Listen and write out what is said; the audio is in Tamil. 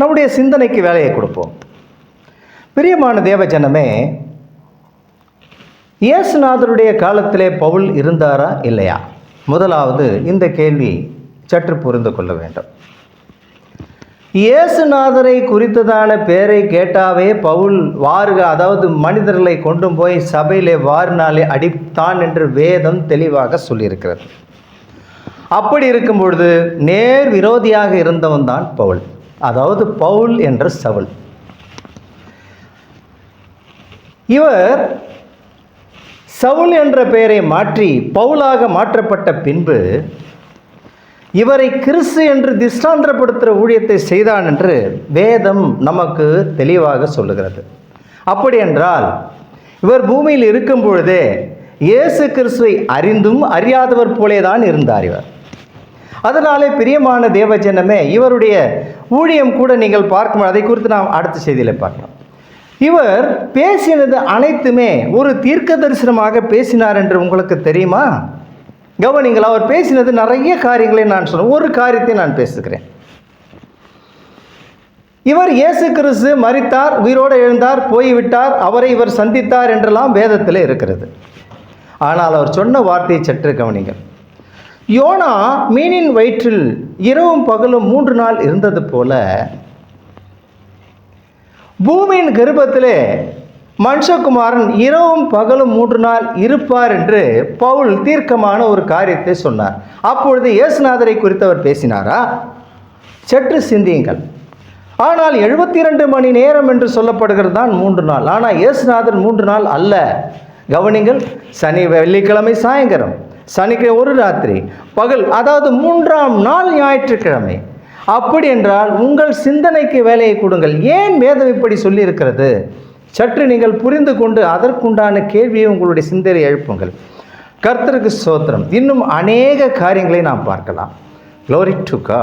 நம்முடைய சிந்தனைக்கு வேலையை கொடுப்போம். பிரியமான தேவஜனமே இயேசுநாதருடைய காலத்திலே பவுல் இருந்தாரா இல்லையா? முதலாவது இந்த கேள்வி சற்று புரிந்து கொள்ள வேண்டும். இயேசுநாதரை குறித்ததான பேரை கேட்டாவே பவுல் வாருக அதாவது மனிதர்களை கொண்டு போய் சபையிலே வாரினாலே அடித்தான் என்று வேதம் தெளிவாக சொல்லியிருக்கிறது. அப்படி இருக்கும் பொழுது நேர் விரோதியாக இருந்தவன் தான் பவுல். அதாவது பவுல் என்ற சவுல். இவர் சவுல் என்ற பெயரை மாற்றி பவுலாக மாற்றப்பட்ட பின்பு இவரை கிறிஸ்து என்று திஷ்டாந்திரப்படுத்துகிற ஊழியத்தை செய்தான் என்று வேதம் நமக்கு தெளிவாக சொல்லுகிறது. அப்படி என்றால் இவர் பூமியில் இருக்கும் பொழுதே இயேசு கிறிஸ்துவை அறிந்தும் அறியாதவர் போலே தான் இருந்தார் இவர். அதனாலே பிரியமான தேவஜனமே இவருடைய ஊழியம் கூட நீங்கள் பார்க்கும் அதை குறித்து நாம் அடுத்த செய்தியில் பார்க்கலாம். இவர் பேசினது அனைத்துமே ஒரு தீர்க்க தரிசனமாக பேசினார் என்று உங்களுக்கு தெரியுமா? கவனிங்கள் அவர் பேசினது நிறைய காரியங்களை நான் சொல்கிறேன் ஒரு காரியத்தை நான் பேசுகிறேன். இவர் இயேசு கிறிஸ்து மறித்தார் உயிரோடு எழுந்தார் போய்விட்டார் அவரை இவர் சந்தித்தார் என்றெல்லாம் வேதத்தில் இருக்கிறது. ஆனால் அவர் சொன்ன வார்த்தையை சற்று கவனிங்கள் யோனா மீனின் வயிற்றில் இரவும் பகலும் மூன்று நாள் இருந்தது போல பூமியின் கர்ப்பத்திலே மனுஷகுமாரன் இரவும் பகலும் மூன்று நாள் இருப்பார் என்று பவுல் தீர்க்கமான ஒரு காரியத்தை சொன்னார். அப்பொழுது இயேசுநாதரை குறித்தவர் பேசினாரா? சற்று சிந்தியுங்கள். ஆனால் எழுபத்தி இரண்டு மணி நேரம் என்று சொல்லப்படுகிறது தான் மூன்று நாள். ஆனால் இயேசுநாதர் மூன்று நாள் அல்ல. கவனிங்கள் சனி வெள்ளிக்கிழமை சாயங்காலம். சனிக்கிழமை ஒரு ராத்திரி. பகல் அதாவது மூன்றாம் நாள் ஞாயிற்றுக்கிழமை. அப்படி என்றால் உங்கள் சிந்தனைக்கு வேலையை கொடுங்கள். ஏன் வேதம் இப்படி சொல்லியிருக்கிறது? சற்று நீங்கள் புரிந்து கொண்டு அதற்குண்டான கேள்வியை உங்களுடைய சிந்தனை எழுப்புங்கள். கர்த்தருக்கு சோத்திரம் இன்னும் அநேக காரியங்களை நாம் பார்க்கலாம். Glory to God